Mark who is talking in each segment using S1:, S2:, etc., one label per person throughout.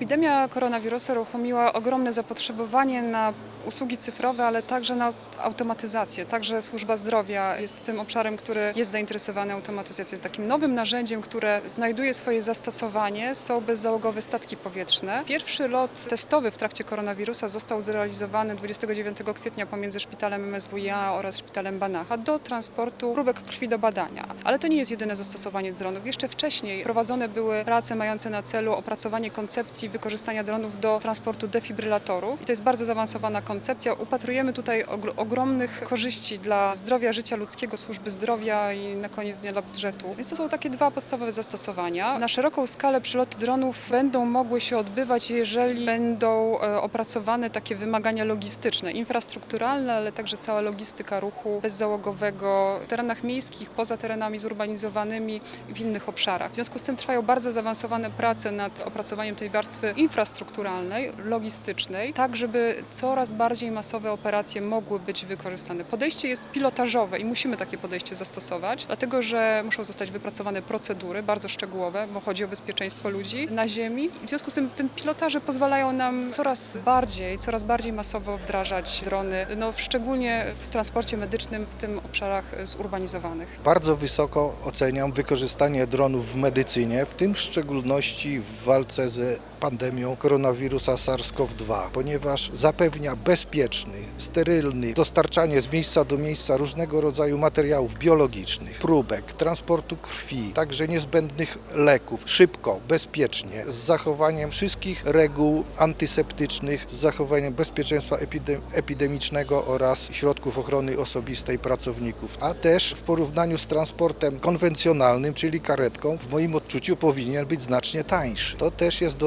S1: Epidemia koronawirusa uruchomiła ogromne zapotrzebowanie na usługi cyfrowe, ale także na automatyzację. Także służba zdrowia jest tym obszarem, który jest zainteresowany automatyzacją. Takim nowym narzędziem, które znajduje swoje zastosowanie są bezzałogowe statki powietrzne. Pierwszy lot testowy w trakcie koronawirusa został zrealizowany 29 kwietnia pomiędzy szpitalem MSWiA oraz szpitalem Banacha do transportu próbek krwi do badania. Ale to nie jest jedyne zastosowanie dronów. Jeszcze wcześniej prowadzone były prace mające na celu opracowanie koncepcji wykorzystania dronów do transportu defibrylatorów. I to jest bardzo zaawansowana koncepcja. Upatrujemy tutaj ogr- ogromnych korzyści dla zdrowia, życia ludzkiego, służby zdrowia i na koniec dnia dla budżetu. Więc to są takie dwa podstawowe zastosowania. Na szeroką skalę przyloty dronów będą mogły się odbywać, jeżeli będą e, opracowane takie wymagania logistyczne, infrastrukturalne, ale także cała logistyka ruchu bezzałogowego w terenach miejskich, poza terenami zurbanizowanymi w innych obszarach. W związku z tym trwają bardzo zaawansowane prace nad opracowaniem tej warstwy infrastrukturalnej, logistycznej, tak żeby coraz bardziej masowe operacje mogły być wykorzystane. Podejście jest pilotażowe i musimy takie podejście zastosować, dlatego że muszą zostać wypracowane procedury bardzo szczegółowe, bo chodzi o bezpieczeństwo ludzi na ziemi. W związku z tym ten pilotaże pozwalają nam coraz bardziej, coraz bardziej masowo wdrażać drony, no, szczególnie w transporcie medycznym, w tym obszarach zurbanizowanych.
S2: Bardzo wysoko oceniam wykorzystanie dronów w medycynie, w tym w szczególności w walce z pandemią koronawirusa SARS-CoV-2, ponieważ zapewnia bezpieczny, sterylny dostarczanie z miejsca do miejsca różnego rodzaju materiałów biologicznych, próbek, transportu krwi, także niezbędnych leków, szybko, bezpiecznie, z zachowaniem wszystkich reguł antyseptycznych, z zachowaniem bezpieczeństwa epidem- epidemicznego oraz środków ochrony osobistej pracowników, a też w porównaniu z transportem konwencjonalnym, czyli karetką, w moim odczuciu powinien być znacznie tańszy. To też jest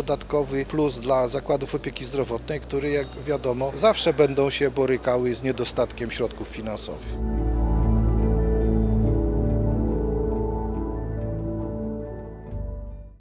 S2: plus dla zakładów opieki zdrowotnej, które jak wiadomo zawsze będą się borykały z niedostatkiem środków finansowych.